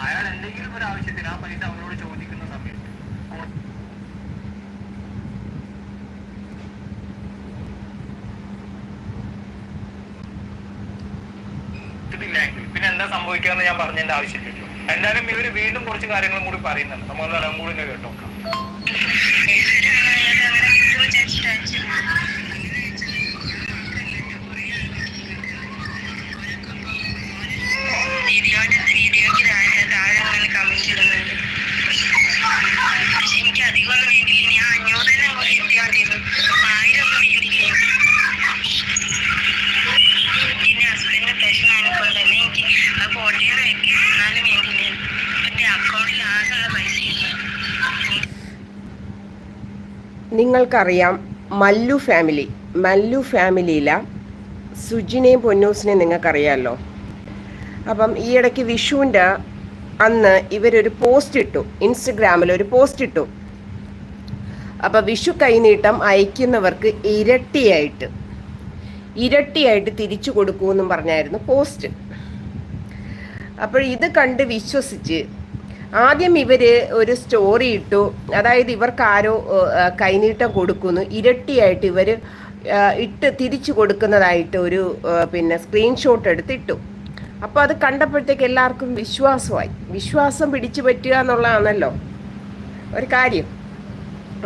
അയാൾ എന്തെങ്കിലും ഒരു ചോദിക്കുന്ന സമയത്ത് പിന്നെ എന്താ സംഭവിക്കാന്ന് ഞാൻ പറഞ്ഞതിന്റെ ആവശ്യമില്ലല്ലോ എന്തായാലും ഇവർ വീണ്ടും കുറച്ച് കാര്യങ്ങളും കൂടി പറയുന്നുണ്ട്. നമ്മൾ അതും കൂടി ഒന്ന് നിങ്ങൾക്കറിയാം മല്ലു ഫാമിലി. മല്ലു ഫാമിലിയില സുജിനെയും പൊന്നൂസിനെയും നിങ്ങൾക്കറിയാമല്ലോ അപ്പം ഈ ഇടയ്ക്ക് വിഷുവിന്റെ അന്ന് ഇവരൊരു പോസ്റ്റ് ഇട്ടു. ഇൻസ്റ്റഗ്രാമിൽ ഒരു പോസ്റ്റ് ഇട്ടു. അപ്പം വിഷു കൈനീട്ടം അയക്കുന്നവർക്ക് ഇരട്ടിയായിട്ട് ഇരട്ടിയായിട്ട് തിരിച്ചു കൊടുക്കുമെന്നും പറഞ്ഞായിരുന്നു പോസ്റ്റ് അപ്പോൾ ഇത് കണ്ട് വിശ്വസിച്ച് ആദ്യം ഇവർ ഒരു സ്റ്റോറി ഇട്ടു. അതായത് ഇവർക്ക് ആരോ കൈനീട്ടം കൊടുക്കുന്നു. ഇരട്ടിയായിട്ട് ഇവർ ഇട്ട് തിരിച്ചു കൊടുക്കുന്നതായിട്ട് ഒരു പിന്നെ സ്ക്രീൻഷോട്ട് എടുത്തിട്ടു. അപ്പോൾ അത് കണ്ടപ്പോഴത്തേക്ക് എല്ലാവർക്കും വിശ്വാസമായി. വിശ്വാസം പിടിച്ചു പറ്റുക എന്നുള്ളതാണല്ലോ ഒരു കാര്യം.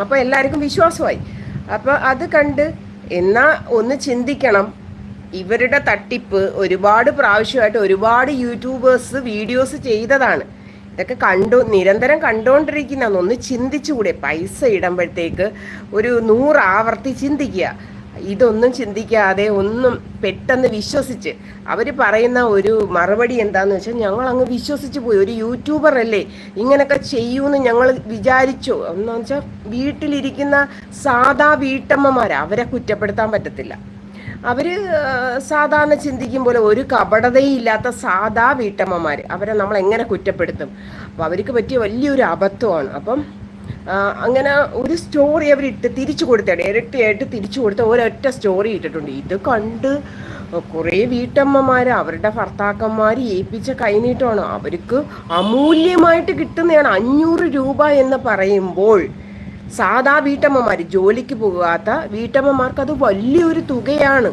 അപ്പോൾ എല്ലാവർക്കും വിശ്വാസമായി. അപ്പോൾ അത് കണ്ട് എന്നാ ഒന്ന് ചിന്തിക്കണം. ഇവരുടെ തട്ടിപ്പ് ഒരുപാട് പ്രാവശ്യമായിട്ട് ഒരുപാട് യൂട്യൂബേഴ്സ് വീഡിയോസ് ചെയ്തതാണ്. ഇതൊക്കെ കണ്ടു നിരന്തരം കണ്ടുകൊണ്ടിരിക്കുന്ന ഒന്ന് ചിന്തിച്ചുകൂടെ. പൈസ ഇടുമ്പോഴത്തേക്ക് ഒരു നൂറ് ആവർത്തി ചിന്തിക്കുക. ഇതൊന്നും ചിന്തിക്കാതെ ഒന്നും പെട്ടെന്ന് വിശ്വസിച്ച്. അവർ പറയുന്ന ഒരു മറുപടി എന്താന്ന് വെച്ചാൽ ഞങ്ങൾ അങ്ങ് വിശ്വസിച്ച് പോയി. ഒരു യൂട്യൂബർ അല്ലേ? ഇങ്ങനൊക്കെ ചെയ്യൂന്ന് ഞങ്ങൾ വിചാരിച്ചു. എന്ന് വെച്ചാൽ വീട്ടിലിരിക്കുന്ന സാധാ വീട്ടമ്മമാർ അവരെ കുറ്റപ്പെടുത്താൻ പറ്റത്തില്ല. അവർ സാധാരണ ചിന്തിക്കും പോലെ ഒരു കപടതയില്ലാത്ത സാധാ വീട്ടമ്മമാർ അവരെ നമ്മൾ എങ്ങനെ കുറ്റപ്പെടുത്തും? അപ്പോൾ അവർക്ക് പറ്റിയ വലിയൊരു അബദ്ധമാണ്. അപ്പം അങ്ങനെ ഒരു സ്റ്റോറി അവരിട്ട് തിരിച്ചു കൊടുത്തേ ഇരട്ടിയായിട്ട് തിരിച്ചു കൊടുത്ത ഒരൊറ്റ സ്റ്റോറി ഇട്ടിട്ടുണ്ട്. ഇത് കണ്ട് കുറേ വീട്ടമ്മമാർ അവരുടെ ഭർത്താക്കന്മാർ ഏൽപ്പിച്ച കൈനീട്ടമാണ്. അവർക്ക് അമൂല്യമായിട്ട് കിട്ടുന്നതാണ്. അഞ്ഞൂറ് രൂപ എന്ന് പറയുമ്പോൾ സാധാ വീട്ടമ്മമാർ ജോലിക്ക് പോകാത്ത വീട്ടമ്മമാർക്ക് അത് വലിയൊരു തുകയാണ്.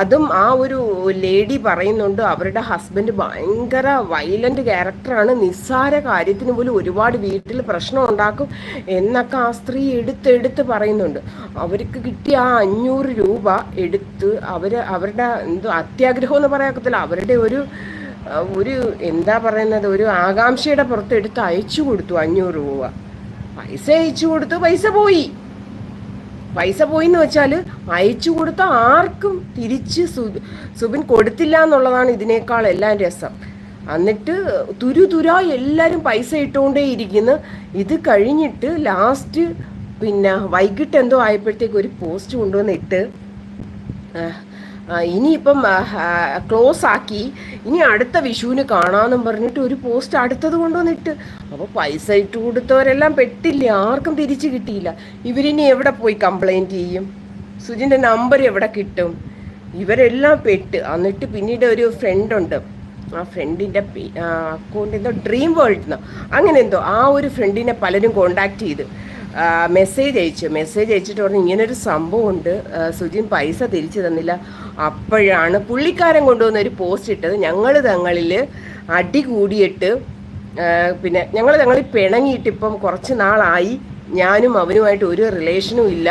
അതും ആ ഒരു ലേഡി പറയുന്നുണ്ട് അവരുടെ ഹസ്ബൻഡ് ഭയങ്കര വയലന്റ് ക്യാരക്ടറാണ് നിസ്സാര കാര്യത്തിന് പോലും ഒരുപാട് വീട്ടിൽ പ്രശ്നം ഉണ്ടാക്കും എന്നൊക്കെ ആ സ്ത്രീ എടുത്തെടുത്ത് പറയുന്നുണ്ട്. അവർക്ക് കിട്ടിയ ആ അഞ്ഞൂറ് രൂപ എടുത്ത് അവർ അവരുടെ എന്തോ അത്യാഗ്രഹം എന്ന് പറയാക്കത്തില്ല അവരുടെ ഒരു ഒരു എന്താ പറയുന്നത് ഒരു ആകാംക്ഷയുടെ പുറത്ത് എടുത്ത് അയച്ചു കൊടുത്തു അഞ്ഞൂറ് രൂപ. പൈസ അയച്ചു കൊടുത്തു പൈസ പോയി. പൈസ പോയി എന്ന് വെച്ചാൽ അയച്ചു കൊടുത്ത ആർക്കും തിരിച്ച് സുബിൻ കൊടുത്തില്ല എന്നുള്ളതാണ് ഇതിനേക്കാൾ എല്ലാം രസം. എന്നിട്ട് തുരു തുരാ എല്ലാവരും പൈസ ഇട്ടുകൊണ്ടേ ഇരിക്കുന്നു. ഇത് കഴിഞ്ഞിട്ട് ലാസ്റ്റ് പിന്നെ വൈകിട്ട് എന്തോ ആയപ്പോഴത്തേക്ക് ഒരു പോസ്റ്റ് കൊണ്ടുവന്നിട്ട് ഇനിയിപ്പം ക്ലോസ് ആക്കി. ഇനി അടുത്ത വിഷുവിന് കാണാമെന്നും പറഞ്ഞിട്ട് ഒരു പോസ്റ്റ് അടുത്തത് കൊണ്ടുവന്നിട്ട്. അപ്പോൾ പൈസ ഇട്ട് കൊടുത്തവരെല്ലാം പെട്ടില്ല? ആർക്കും തിരിച്ചു കിട്ടിയില്ല. ഇവരിനി എവിടെ പോയി കംപ്ലൈന്റ് ചെയ്യും? സുജിന്റെ നമ്പർ എവിടെ കിട്ടും? ഇവരെല്ലാം പെട്ട്. എന്നിട്ട് പിന്നീട് ഒരു ഫ്രണ്ടുണ്ട് ആ ഫ്രണ്ടിന്റെ അക്കൗണ്ട് എന്തോ ഡ്രീം വേൾഡ് എന്നോ അങ്ങനെ എന്തോ ആ ഒരു ഫ്രണ്ടിനെ പലരും കോണ്ടാക്ട് ചെയ്ത്. മെസ്സേജ് അയച്ചു. മെസ്സേജ് അയച്ചിട്ട് പറഞ്ഞു ഇങ്ങനൊരു സംഭവമുണ്ട്. സുജിൻ പൈസ തിരിച്ചു തന്നില്ല. അപ്പോഴാണ് പുള്ളിക്കാരൻ കൊണ്ടുവന്ന ഒരു പോസ്റ്റ് ഇട്ടത്. ഞങ്ങൾ തങ്ങളിൽ അടി കൂടിയിട്ട് പിന്നെ ഞങ്ങൾ തങ്ങളിൽ പിണങ്ങിയിട്ട് ഇപ്പം കുറച്ച് നാളായി. ഞാനും അവനുമായിട്ട് ഒരു റിലേഷനും ഇല്ല.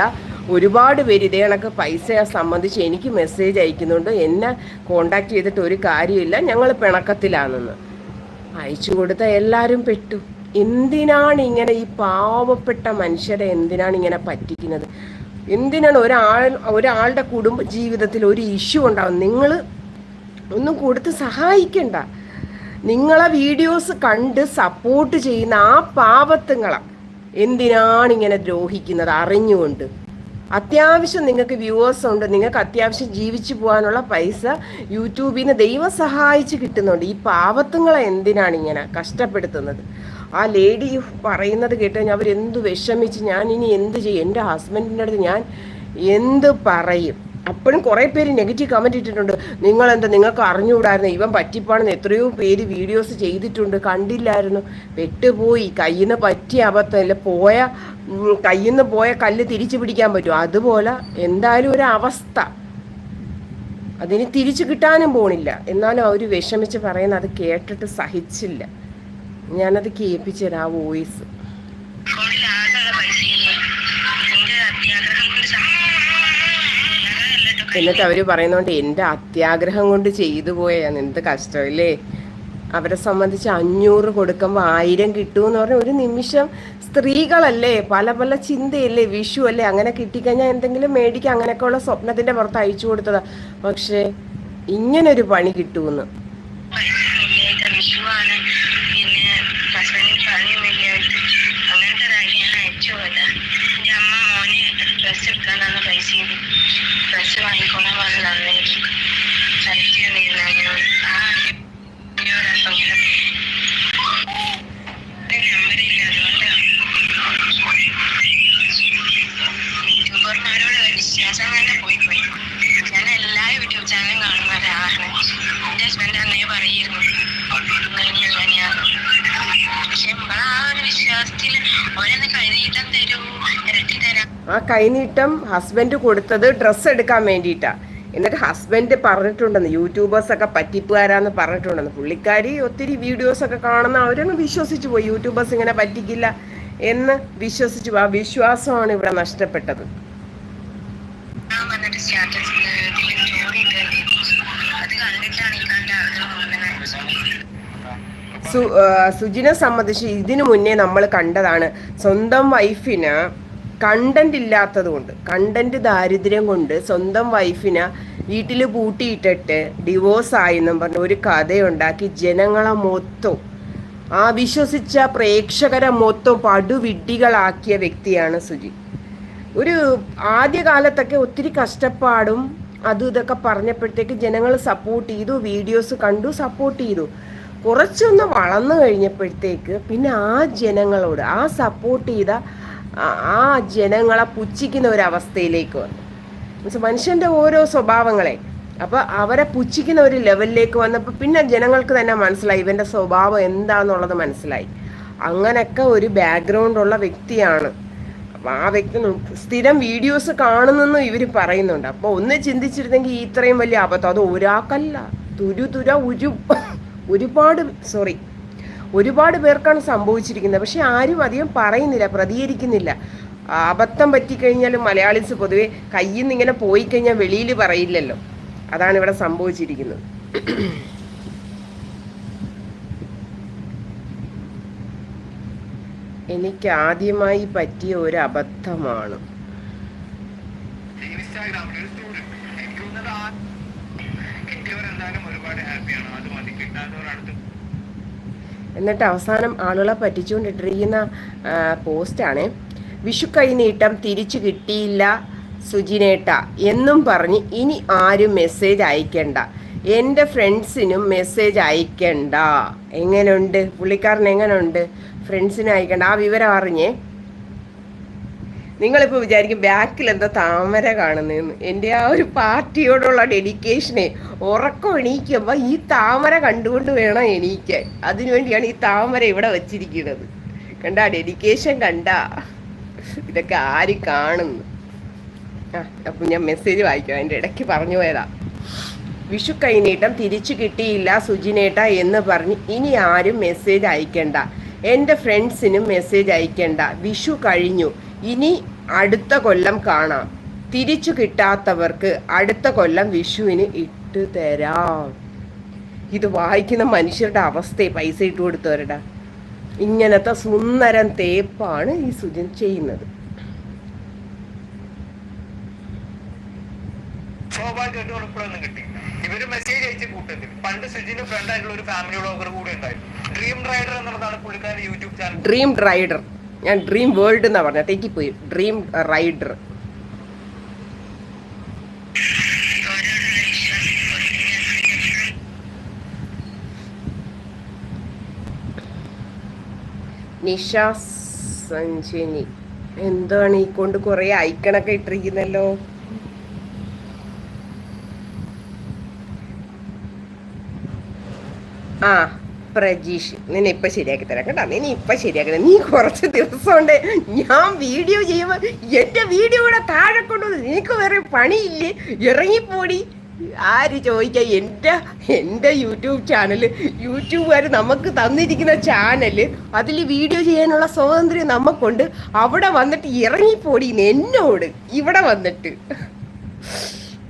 ഒരുപാട് പേര് ഇതേ കണക്ക് പൈസ സംബന്ധിച്ച് എനിക്ക് മെസ്സേജ് അയക്കുന്നുണ്ട്. എന്നെ കോണ്ടാക്ട് ചെയ്തിട്ട് ഒരു കാര്യമില്ല ഞങ്ങൾ പിണക്കത്തിലാണെന്ന്. അയച്ചു കൊടുത്ത എല്ലാവരും പെട്ടു. എന്തിനാണ് ഇങ്ങനെ ഈ പാവപ്പെട്ട മനുഷ്യരെ എന്തിനാണ് ഇങ്ങനെ പറ്റിക്കുന്നത്? എന്തിനാണ് ഒരാൾ ഒരാളുടെ കുടുംബ ജീവിതത്തിൽ ഒരു ഇഷ്യൂ ഉണ്ടാവും നിങ്ങൾ ഒന്നും കൊടുത്ത് സഹായിക്കണ്ട. നിങ്ങളെ വീഡിയോസ് കണ്ട് സപ്പോർട്ട് ചെയ്യുന്ന ആ പാവത്തുങ്ങളെ എന്തിനാണ് ഇങ്ങനെ ദ്രോഹിക്കുന്നത്? അറിഞ്ഞുകൊണ്ട്. അത്യാവശ്യം നിങ്ങൾക്ക് വ്യൂവേഴ്സ് ഉണ്ട്. നിങ്ങൾക്ക് അത്യാവശ്യം ജീവിച്ചു പോകാനുള്ള പൈസ യൂട്യൂബിൽ നിന്ന് ദൈവം സഹായിച്ച് കിട്ടുന്നുണ്ട്. ഈ പാവത്തുങ്ങളെ എന്തിനാണ് ഇങ്ങനെ കഷ്ടപ്പെടുത്തുന്നത്? ആ ലേഡി പറയുന്നത് കേട്ട് കഴിഞ്ഞാൽ അവരെന്ത് വിഷമിച്ച് ഞാൻ ഇനി എന്ത് ചെയ്യും? എന്റെ ഹസ്ബൻഡിന്റെ അടുത്ത് ഞാൻ എന്ത് പറയും? അപ്പോഴും കുറേ പേര് നെഗറ്റീവ് കമന്റ് ഇട്ടിട്ടുണ്ട്. നിങ്ങളെന്താ നിങ്ങൾക്ക് അറിഞ്ഞുകൂടായിരുന്നു? ഇവൻ പറ്റിപ്പാണെന്ന് എത്രയോ പേര് വീഡിയോസ് ചെയ്തിട്ടുണ്ട്. കണ്ടില്ലായിരുന്നു. പെട്ടുപോയി. കയ്യിൽ നിന്ന് പറ്റിയ അബദ്ധമല്ല പോയ കയ്യിൽ നിന്ന് പോയ കല്ല് തിരിച്ചു പിടിക്കാൻ പറ്റും അതുപോലെ എന്തായാലും ഒരു അവസ്ഥ. അതിന് തിരിച്ചു കിട്ടാനും പോണില്ല. എന്നാലും അവർ വിഷമിച്ച് പറയുന്നത് അത് കേട്ടിട്ട് സഹിച്ചില്ല. ഞാനത് കേൾപ്പിച്ചുതരാം ആ വോയിസ്. എന്നിട്ട് അവർ പറയുന്നതുകൊണ്ട് എന്റെ അത്യാഗ്രഹം കൊണ്ട് ചെയ്തു പോയാണ് എന്ത് കഷ്ടമല്ലേ അവരെ സംബന്ധിച്ച് അഞ്ഞൂറ് കൊടുക്കുമ്പോൾ ആയിരം കിട്ടുമെന്ന് പറഞ്ഞാൽ ഒരു നിമിഷം സ്ത്രീകളല്ലേ പല പല ചിന്തയല്ലേ വിഷു അല്ലേ അങ്ങനെ കിട്ടിക്കഴിഞ്ഞാൽ എന്തെങ്കിലും മേടിക്കുക അങ്ങനെയൊക്കെയുള്ള സ്വപ്നത്തിന്റെ പുറത്ത് അയച്ചു കൊടുത്തതാ. പക്ഷേ ഇങ്ങനൊരു പണി കിട്ടുമെന്ന്. ആ കൈനീട്ടം ഹസ്ബൻഡ് കൊടുത്തത് ഡ്രസ്സ് എടുക്കാൻ വേണ്ടിയിട്ടാ. എന്നിട്ട് ഹസ്ബൻഡ് പറഞ്ഞിട്ടുണ്ടെന്ന് യൂട്യൂബേഴ്സ് യൂട്യൂബേഴ്സൊക്കെ പറ്റിപ്പുകാരാന്ന് പറഞ്ഞിട്ടുണ്ടെന്ന്. പുള്ളിക്കാരി ഒത്തിരി വീഡിയോസ് ഒക്കെ കാണുന്ന അവരങ്ങ് വിശ്വസിച്ചു പോയി. യൂട്യൂബേഴ്സ് ഇങ്ങനെ പറ്റിക്കില്ല എന്ന് വിശ്വസിച്ചു. ആ വിശ്വാസമാണ് ഇവിടെ നഷ്ടപ്പെട്ടത്. സു സുജിനെ സംബന്ധിച്ച് ഇതിനു മുന്നേ നമ്മൾ കണ്ടതാണ്. സ്വന്തം വൈഫിന് കണ്ടന്റ് ഇല്ലാത്തത് കൊണ്ട് കണ്ടന്റ് ദാരിദ്ര്യം കൊണ്ട് സ്വന്തം വൈഫിനെ വീട്ടിൽ പൂട്ടിയിട്ടിട്ട് ഡിവോഴ്സ് ആയി എന്നും പറഞ്ഞ് ഒരു കഥയുണ്ടാക്കി ജനങ്ങളെ മൊത്തം ആ വിശ്വസിച്ച പ്രേക്ഷകരെ മൊത്തം പടുവിഡ്ഢികളാക്കിയ വ്യക്തിയാണ് സുജി. ഒരു ആദ്യകാലത്തൊക്കെ ഒത്തിരി കഷ്ടപ്പാടും അതും ഇതൊക്കെ പറഞ്ഞപ്പോഴത്തേക്ക് ജനങ്ങൾ സപ്പോർട്ട് ചെയ്തു വീഡിയോസ് കണ്ടു സപ്പോർട്ട് ചെയ്തു. കുറച്ചൊന്ന് വളർന്നു കഴിഞ്ഞപ്പോഴത്തേക്ക് പിന്നെ ആ ജനങ്ങളോട് ആ സപ്പോർട്ട് ചെയ്ത ആ- ജനങ്ങളെ പുച്ഛിക്കുന്ന ഒരവസ്ഥയിലേക്ക് വന്നു. മീൻസ് മനുഷ്യന്റെ ഓരോ സ്വഭാവങ്ങളെ അപ്പോൾ അവരെ പുച്ഛിക്കുന്ന ഒരു ലെവലിലേക്ക് വന്നപ്പോൾ പിന്നെ ജനങ്ങൾക്ക് തന്നെ മനസ്സിലായി ഇവന്റെ സ്വഭാവം എന്താണെന്നുള്ളത് മനസ്സിലായി. അങ്ങനെയൊക്കെ ഒരു ബാക്ക്ഗ്രൗണ്ട് ഉള്ള വ്യക്തിയാണ്. അപ്പം ആ വ്യക്തി സ്ഥിരം വീഡിയോസ് കാണുന്നെന്നും ഇവർ പറയുന്നുണ്ട്. അപ്പോൾ ഒന്ന് ചിന്തിച്ചിരുന്നെങ്കിൽ ഇത്രയും വലിയ അബദ്ധം അത് ഒരാൾക്കല്ല തുരു തുര ഒരു ഒരുപാട് സോറി ഒരുപാട് പേർക്കാണ് സംഭവിച്ചിരിക്കുന്നത്. പക്ഷെ ആരും അധികം പറയുന്നില്ല പ്രതികരിക്കുന്നില്ല. അബദ്ധം പറ്റിക്കഴിഞ്ഞാൽ മലയാളീസ് പൊതുവെ കയ്യിൽ നിന്ന് ഇങ്ങനെ പോയി കഴിഞ്ഞാൽ വെളിയിൽ പറയില്ലല്ലോ. അതാണ് ഇവിടെ സംഭവിച്ചിരിക്കുന്നത്. എനിക്ക് ആദ്യമായി പറ്റിയ ഒരു അബദ്ധമാണ്. ഇൻസ്റ്റാഗ്രാമിൽ ഒരു ആ കിട്ടിയവരെന്തായാലും ഒരുപാട് ഹാപ്പിയാണ് അത് മതി കിട്ടാത്തവർ അടുത്ത് എന്നിട്ട് അവസാനം ആളുകളെ പറ്റിച്ചുകൊണ്ടിട്ടിരിക്കുന്ന പോസ്റ്റാണ് വിഷു കൈനീട്ടം തിരിച്ചു കിട്ടിയില്ല സുജിനേട്ട എന്നും പറഞ്ഞ് ഇനി ആരും മെസ്സേജ് അയക്കണ്ട. എന്റെ ഫ്രണ്ട്സിനും മെസ്സേജ് അയക്കണ്ട. എങ്ങനെയുണ്ട് പുള്ളിക്കാരൻ എങ്ങനെയുണ്ട് ഫ്രണ്ട്സിനും അയക്കണ്ട. ആ വിവരം അറിഞ്ഞേ നിങ്ങളിപ്പോൾ വിചാരിക്കും ബാക്കിൽ എന്താ താമര കാണുന്നതെന്ന് എന്റെ ആ ഒരു പാർട്ടിയോടുള്ള ഡെഡിക്കേഷനെ ഉറക്കം എണീക്കുമ്പോൾ ഈ താമര കണ്ടുകൊണ്ട് വേണം എണീക്കാൻ. അതിനുവേണ്ടിയാണ് ഈ താമര ഇവിടെ വച്ചിരിക്കുന്നത്. കണ്ട ഡെഡിക്കേഷൻ കണ്ട. ഇതൊക്കെ ആര് കാണുന്നു? ആ അപ്പം ഞാൻ മെസ്സേജ് വായിക്കാം. അതിന്റെ ഇടയ്ക്ക് പറഞ്ഞു പോയതാ. വിഷു കൈനീട്ടം തിരിച്ചു കിട്ടിയില്ല സുജിനേട്ട എന്ന് പറഞ്ഞ് ഇനി ആരും മെസ്സേജ് അയക്കണ്ട. എന്റെ ഫ്രണ്ട്സിനും മെസ്സേജ് അയക്കണ്ട. വിഷു കഴിഞ്ഞു. ഇനി അടുത്ത കൊല്ലം കാണാം. തിരിച്ചു കിട്ടാത്തവർക്ക് അടുത്ത കൊല്ലം വിഷുവിന് ഇട്ട് തരാം. ഇത് വായിക്കുന്ന മനുഷ്യരുടെ അവസ്ഥയെ പൈസ ഇട്ട് കൊടുത്തവരുടെ. ഇങ്ങനത്തെ സുന്ദരം തേപ്പാണ് ഈ സുജിൻ ചെയ്യുന്നത്. സ്വാഭാവികമായിട്ടും ഉറപ്പിലൊന്നും കിട്ടി ഇവർ മെസ്സേജ് അയച്ച കൂട്ടത്തിൽ പണ്ട് സുജിന് ഫ്രണ്ട് ആയിട്ടുള്ള ഒരു ഫാമിലി വ്ളോഗർ കൂടെ ഉണ്ടായിരുന്നു. ഡ്രീം റൈഡർ എന്നുള്ളതാണ് പുള്ളിക്കാരൻ യൂട്യൂബ് ചാനൽ ഡ്രീം റൈഡർ ഞാൻ ഡ്രീം വേൾഡ് എന്നാ പറഞ്ഞ. തെറ്റിപ്പോയി ഡ്രീം റൈഡർ നിഷ സഞ്ജിനി. എന്താണ് ഈ കൊണ്ട് കുറെ ഐക്കണൊക്കെ ഇട്ടിരിക്കുന്നല്ലോ? ആ. പ്രജീഷ് നിന്നെ ഇപ്പൊ ശരിയാക്കി തരാം കേട്ടോ. നിന്നെ ഇപ്പൊ ശരിയാക്കി തരാം. നീ കുറച്ച് ദിവസം ഞാൻ വീഡിയോ ചെയ്യുമ്പോ എന്റെ വീഡിയോ കൂടെ താഴെ കൊണ്ടുവന്ന് നിനക്ക് വേറെ പണിയില്ലേ? ഇറങ്ങിപ്പോടി. ആര് ചോദിക്കാം? എന്റെ എന്റെ യൂട്യൂബ് ചാനൽ യൂട്യൂബുകാർ നമുക്ക് തന്നിരിക്കുന്ന ചാനൽ അതിൽ വീഡിയോ ചെയ്യാനുള്ള സ്വാതന്ത്ര്യം നമുക്കുണ്ട്. അവിടെ വന്നിട്ട് ഇറങ്ങിപ്പോടി എന്നോട് ഇവിടെ വന്നിട്ട്.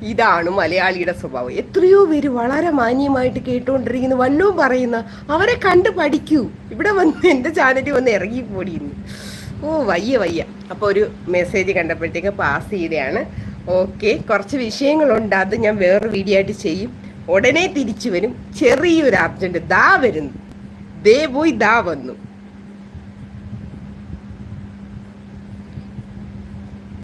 ഇതാണ് മലയാളിയുടെ സ്വഭാവം. എത്രയോ പേര് വളരെ മാന്യമായിട്ട് കേട്ടുകൊണ്ടിരിക്കുന്നു വല്ലതും പറയുന്ന അവരെ കണ്ട് പഠിക്കൂ. ഇവിടെ വന്ന് എന്റെ ചാനലിൽ വന്ന് ഇറങ്ങിപ്പോടിയിരുന്നു ഓ വയ്യ വയ്യ. അപ്പോൾ ഒരു മെസ്സേജ് കണ്ടപ്പോഴത്തേക്ക് പാസ് ചെയ്തതാണ്. ഓക്കെ കുറച്ച് വിഷയങ്ങളുണ്ട്. അത് ഞാൻ വേറൊരു വീഡിയോ ആയിട്ട് ചെയ്യും. ഉടനെ തിരിച്ചു വരും. ചെറിയൊരു അർജന്റ് ദാ വരുന്നു. ദേ പോയി ദാ വന്നു.